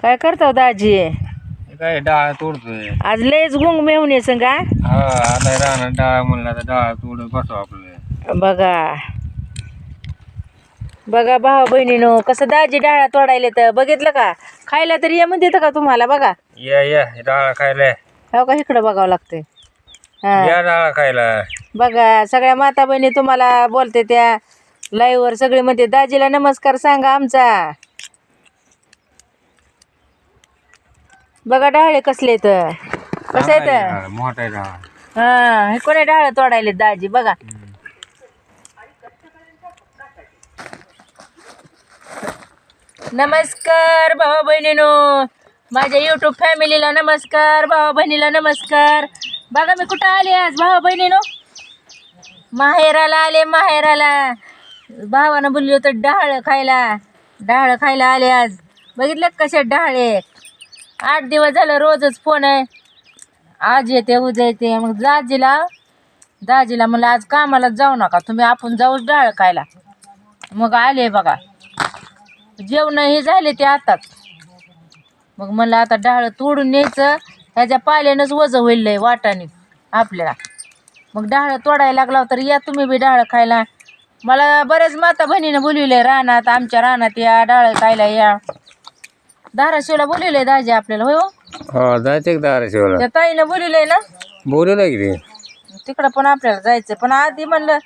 काय करतो दाजी? हे काय डाळ तोडतोय. आज लयच गुंग मेहून ये संगा हा आलाय राहणार डाळ म्हणलं आता डाळ तोडत बसव आपलं. बघा. बघा भावा बहिणीनो कसं दाजी डाळा तोडायले तर बघितलं का? खायला तरी ये म्हणते का तुम्हाला बघा. या या डाळ खायला हो का इकडं बघावं लागतंय. हा. या डाळ खायला. बघा सगळ्या माता बहिणी तुम्हाला बोलते त्या लाईव्ह वर सगळे म्हणते दाजीला नमस्कार सांगा आमचा. बघा डाळे कसले तर. कसं डाळ, मोठा आहे डाळ. हा हे कोणी डाळ तोडायले दाजी बघा. नमस्कार भावा बहिणीनो. माझ्या युट्यूब फॅमिलीला नमस्कार भावा बहिणीला नमस्कार. बघा मी कुठं आले आज भावा बहिणीनो? माहेराला आले माहेराला. भावानं बोलली होतं डाळ खायला. डाळ खायला आले आज. बघितलं का कसे डाळे आठ दिवस झालं रोजच फोन आहे. आज येते उद्या येते. मग दाजीला दाजीला म्हणलं आज कामाला जाऊ नका. तुम्ही आपण जाऊच डाळ खायला. मग आले बघा. जेवण हे झाले ते आताच. मग म्हणलं आता डाळ तोडून न्यायचं. ह्याच्या पाल्यानंच वजं होईल लय वाटाने आपल्याला. मग डाळ तोडायला लागला तर या तुम्ही बी डाळ खायला. मला बऱ्याच माता बहिणीनं बोलविलंय रानात आमच्या रानात या डाळ खायला या. धाराशिवला बोलविलंय दाजी आपल्याला होय हो? हा जायचं का धाराशिवला. त्या ताईनं बोलविलंय ना? बोलवलं की ते. तिकडं पण आपल्याला जायचं पण आधी म्हणलं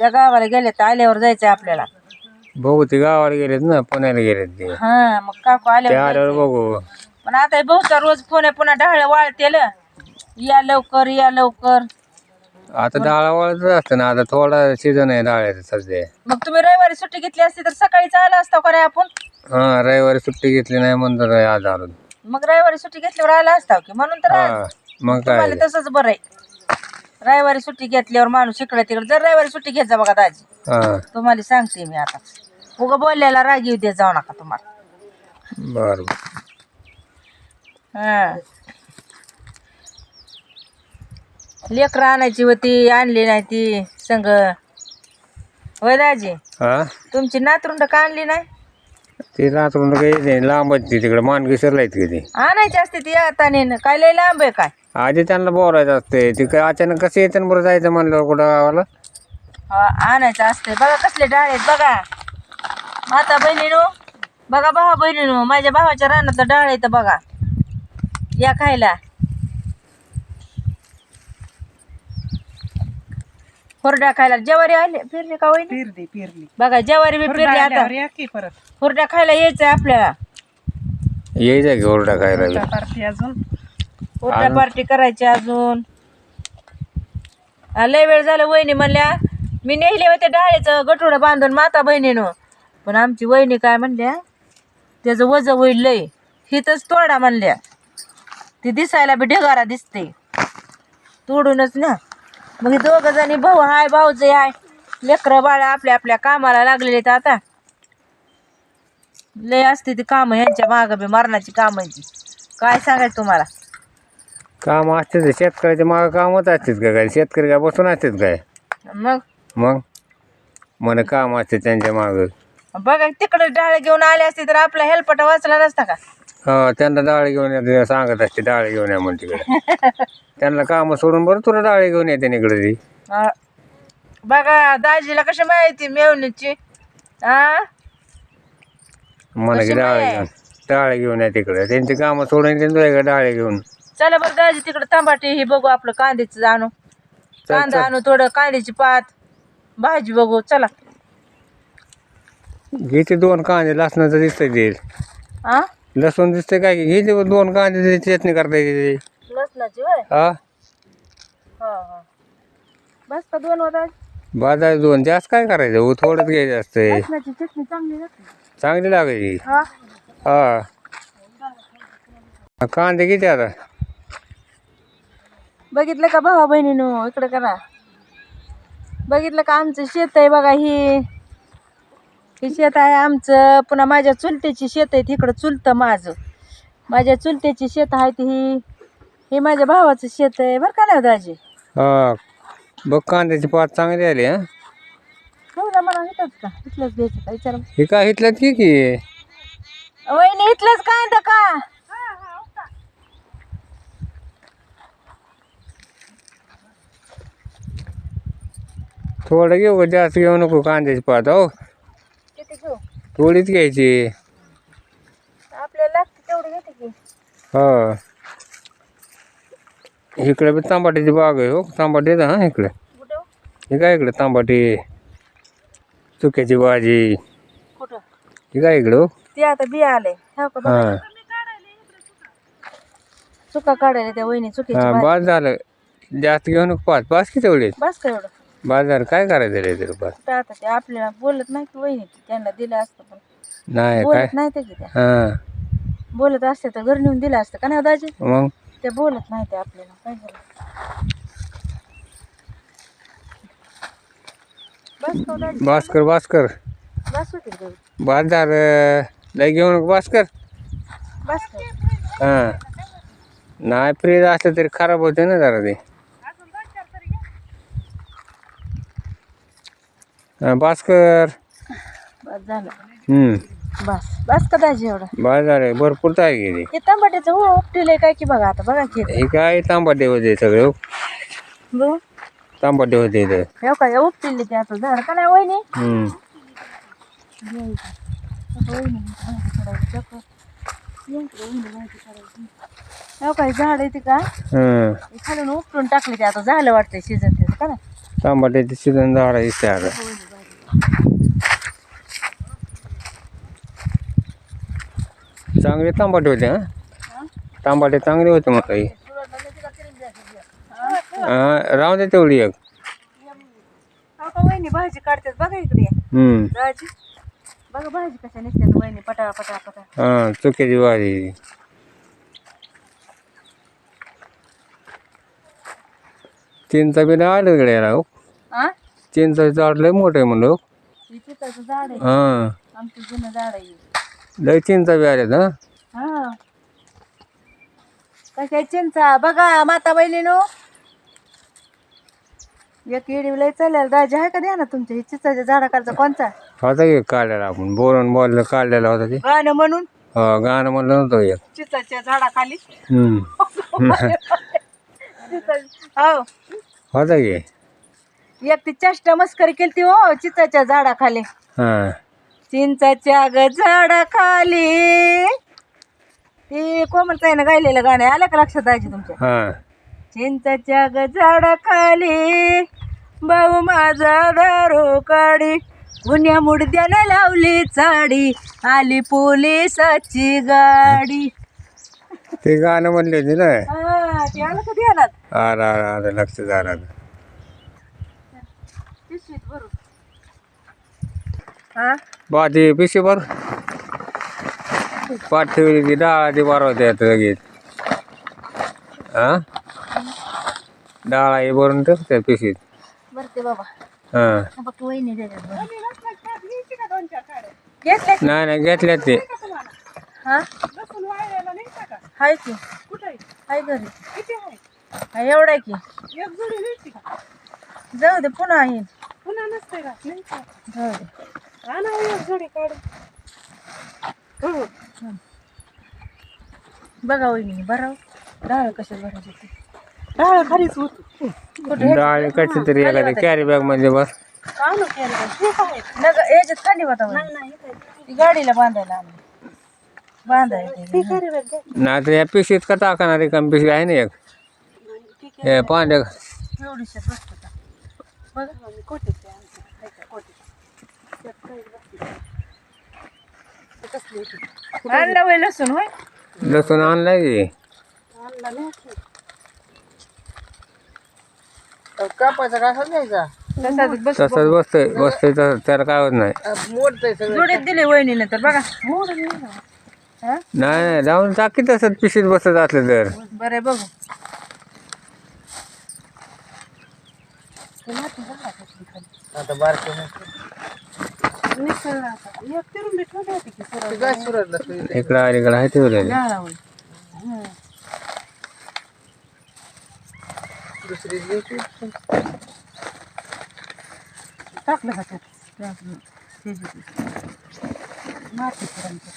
त्या गावाला गेले तर आल्यावर जायचं आपल्याला. बघू ते गावाला गेलेत ना पुण्याला गेलेत ते. हा मग काकू ते आल्यावर. बघू. पण आता हे बहुता रोज फोन आहे पुन्हा ढाळ वाळतेल. या लवकर या लवकर. आता डाळ वाळत असतं ना आता थोडा सीझन आहे डाळ्याचा सध्या. मग तुम्ही रविवारी सुट्टी घेतली असती तर सकाळीच आला असता का रे आपण? हा रविवारी सुट्टी घेतली नाही म्हणून तर आज आलो. मग रविवारी सुट्टी घेतल्यावर आला असता की? म्हणून तर आज. हा मग काय? तुम्हाला तसंच बरं आहे. रविवारी सुट्टी घेतल्यावर माणूस इकडे तिकडे जर रविवारी सुट्टी घेत जा बघा दाजी. हा. तुम्हाला सांगते मी आता. उगा बोलल्याला राग येऊ देत जाऊ नका तुम्हाला. बर. हा. लेकरं आणायची होती आणली नाही ती संग. होय दाजी? हा? तुमची नातरुंड का आणली नाही? ते रात्र काही नाही लांबच ती तिकडे. मानकेश्वरला आहेत की ते. आणायची असते ती आता नेणं. काय लय लांब आहे काय? आधी त्यांना बोलायचं असते. ते काय अचानक कसं येतं बरं जायचं म्हणल्यावर कुठं गावाला हा, आणायचं असते. बघा कसले डाळ आहेत बघा. माता बहिणीनो बघा भावा बहिणीनो माझ्या भावाच्या रानातलं डाळ आहे तर बघा. या खायला. हुरड्या खायला ज्वारी आली फिरली का वहिनी? पेरली पेरली बघा ज्वारी बी फिरली आता. या की परत? हुरड्या खायला यायचं आपल्याला. यायचं की ओरडा खायला बी. पार्टी अजून? हुरड्या पार्टी करायची अजून. लय वेळ झालं वहिनी म्हणल्या. मी नेले होते डाळीचं गटुडं बांधून माता बहिणीनं. पण आमची वहिनी काय म्हणल्या त्याचं वजन होईल लय. हिथंच तोडा म्हणल्या. ती दिसायला बी ढगारा दिसते. तोडूनच ना. मग हे दोघं जणी भाऊ हाय भाऊचे हाय. लेकरं बाळा आपल्या आपल्या कामाला लागलेले तर आता. लय असते ती कामं यांच्या मागं बी मरणाची कामाची काय सांगायचं तुम्हाला? काम असते शेतकऱ्याच्या मागं कामच असतात का काय? शेतकरी काय बसून असतात काय? मग? मग? म्हणे काम असते त्यांच्या मागं. बघा तिकडे डाळ घेऊन आले असते तर आपला हेल्पटा वाचला नसता का? हा त्यांना डाळ घेऊन येते सांगत असते डाळ घेऊन या म्हणून तिकडे. त्यांना काम सोडून बरं तुला डाळ घेऊन येते इकडे ती. हा. बघा दाजीला कशी माहिती मेवणीची? हा म्हणा की कशी डाळ? घेऊन डाळ घेऊन या तिकडे. त्यांची कामं सोडून येते तुला इकडे डाळ घेऊन. चला बरं दाजी तिकडे तांबाटी ही बघू आपलं कांद्याचं आणू चल, कांदा चल. आणू थोडं कांद्याची पात भाजी बघू चला. घेते दोन कांदे लसणाचं दिसतंय ते. हा लसूण दिसतंय काय? की घेते दोन कांदे चटणी करता येते लसणाची हा. हा हा. बस का दोन बाजार दोन. जास्त काय करायचं? हो थोडंच घ्यायचं असतंय लसणाची चटणी चांगली लागते चांगली लागायची. हा. हा. कांदे किती आता? बघितलं का भावा बहिणीनो? इकडे करा. बघितलं का आमचं शेत आहे बघा ही. हे शेत आहे आमचं. पुन्हा माझ्या चुलत्याची शेत आहे तिकडं चुलतं माझं. माझ्या चुलत्याची शेत आहे ती. ही माझ्या भावाचं शेत आहे बरं का नाही दाजी? हा. बघ कांद्याची पात चांगली आली हा. मला इथंच का? इथलंच द्यायचं का? विचार हे काय इथलं की की? वहिनी इथलंच काय तर का? थोडं घेऊ का जास्त घेऊ नको कांद्याची पात हो. थोडीच घ्यायची. आपल्याला लागते तेवढी घेते की. हो. इकडे बी तांबाटीची बाग आहे हो. तांबाटी येतं हा इकडे. कुठं? हे काय इकडे तांबाटी? चुक्याची भाजी. कुठं? हे काय इकडे हो? ते आता बिया आले. हो. चुका काढायला त्या वहिनी चुकीची हां. बाद झालं. जास्त घेऊ नको पाच. पाच किती तेवढे बस का एवढं? झालं काय करायचं रे तर पाच कुठं आता ते आपल्याला बोलत नाही की वहिनी त्यांना दिलं असतं पण. नाही काय? बोलत नाही ते की त्या. हां. बोलत असते तर घरी नेऊन दिलं असतं का नाही दाजी? मग? ते बोलत नाही ते आपल्याला. काय झालं? बस का दाजी. भास्कर भास्कर. बस होतील झालं लय घेऊ नको भास्कर. बस हां. नाही फ्रीज असलं तरी खराब होते ना जरा ते. भास्कर बस झालं. हम्म. बस. बस का दाजी एवढं? बाद झालं भरपूर आहे गेली. हे तांबाट्याचं हो उपटिलंय काय की बघा आता बघा की हे काय तांबाटे होते सगळे हो. बघू. तांबाटे होते इथं. हे काय उपटिले ते आता. झाड का नाही वहिनी? हम्म. हो काय झाड आहे ते का? हं. हे खालून उपटून टाकले ते आता. झालं वाटतंय सीझन त्याचं का नाही तांबाट्याचे सीजन झाड दिसते आता. चांगले तांबाटे होते हा? तांबाटे चांगले होते मग काही. हा, राहू दे तेवढी एक. हो वहिनी भाजी काढतात बघा इकडे. हम्म. भाजी बघा भाजी कशा निघतात वहिनी पटा पटा पटा हा चुक्याची भाजी चिंचा बी नाही आलं इकडे याला हो? चिंचाचं झाड लय मोठं आहे म्हणलं हो. झाड आहे. हा. आमचं जुनं झाड आहे. लय चिंचा बी आल्यात हा. हा कशा चिंचा बघा माता बहिणीनो. एक इडी लय चालेल दाजी आहे का द्या ना तुमच्या हे चिंचाच्या झाडाकडचा कोणचा? होता की काढलेला आपण. बोलून बोललं काढलेला होता ते. गाणं म्हणून? हो गाणं म्हणलं नव्हतं एक. चिंचाच्या झाडाखाली. हम्म. हो. होता की? एक ती चेष्टा मस्करी केली हो चिंचाच्या झाडाखाली. हां. चिंचाच्या ग झाडाखाली. ते कोमलताईनं गायलेलं गाणं. आलं का लक्षात दाजी तुमच्या? हां. चिंचाच्या ग झाडाखाली भाऊ माझा दारू काढी गुन्ह्या मुडद्याला लावली चाडी आली पोलिसाची गाडी. ते गाणं म्हणले होते ना. हा ते आलं कधी आलात आला आला आलं लक्ष झालं पिशवीत भरून हा? बाजी पिशी भर. पाठ ठेवली की डाळाची बारवते आता लगेच. हा? डाळा हे भरून ठेव त्या पिशीत. भरते बाबा. हां. बघ वहिनी नाही नाही घेतल्यात ते. हा? हाय की. हाय घरी. हा एवढा आहे की. जाऊ दे पुन्हा येईल जाऊ दे. बघा वहिनी बरं डाळ कशात भरायची ती डाळ खालीच होत. कुठे? डाळ कशी तरी एखाद्या कॅरी बॅग मध्ये बस. नग याच्यात खाली होता वहिनी. ती गाडीला बांधायला आणली बांधायला नाही तर या पिशीत का टाकणार रिकाम आहे ना एक? हे पांढ्या एवढीशे बसतो का? बघा. आणला वय लसूण होय? लसूण आणलाय की. कापायचा का घ्यायचा तसाच बस तसंच बसतंय. बसतंय तसं त्याला काय होत नाही. जोडीत दिले वहिनीने तर बघा. हा? नाही नाही जाऊन टाकी तसंच पिशीत बसत असलं तर. बरं आहे बघू. आहे ठेवलेलं डाळा होय टाकलं का त्यात? टाकलं. ते जे ते. माती पर्यंत.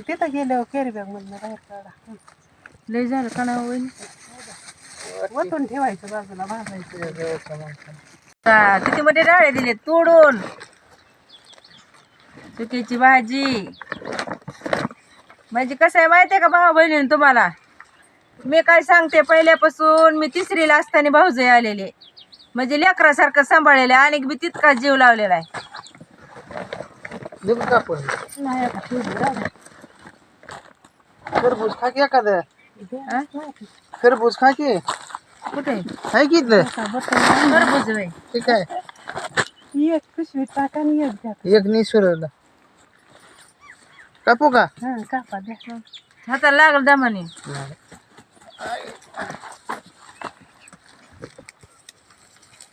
तिथं गेल्यावर कॅरी बॅग मधनं बाहेर काढा लय झालं का ना वहिनी वतून ठेवायचं बाजूला भाजायचं हा, किती मोठे डाळे दिले तोडून. चुकीची भाजी. म्हणजे कसं आहे माहिती आहे का भाऊ बहिणी तुम्हाला? मी काय सांगते पहिल्यापासून मी तिसरीला असताना भाऊजय आलेले. म्हणजे लेकरासारखं सांभाळलेलं आहे आणि मी तितका जीव लावलेला आहे. खरबूज खा की एखादं. हा? खरबूज खा की. कुठे आहे? की इथलं खरबूज. ठीक आहे. एक पिशवी टाका आणि एक द्या. एक निसुरला कापू का? हा कापा द्या. हाताला लागल दमाने.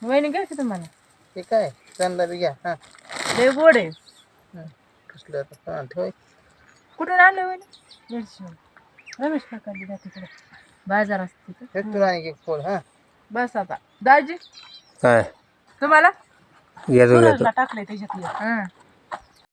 वहिनी घ्या की तुम्हाला? ठीक आहे. त्यांना बी घ्या. हा. लय गोड आहे. कसलं आता हा ठेवाय कुठून आणलं वहिनी? दीडशे रमेश काका द्या तिकडे. बाजार असते तिथं. तुला आणि एक फुल हा. बस आता. दाजी काय? तुम्हाला? टाकलंय त्याच्यात हा.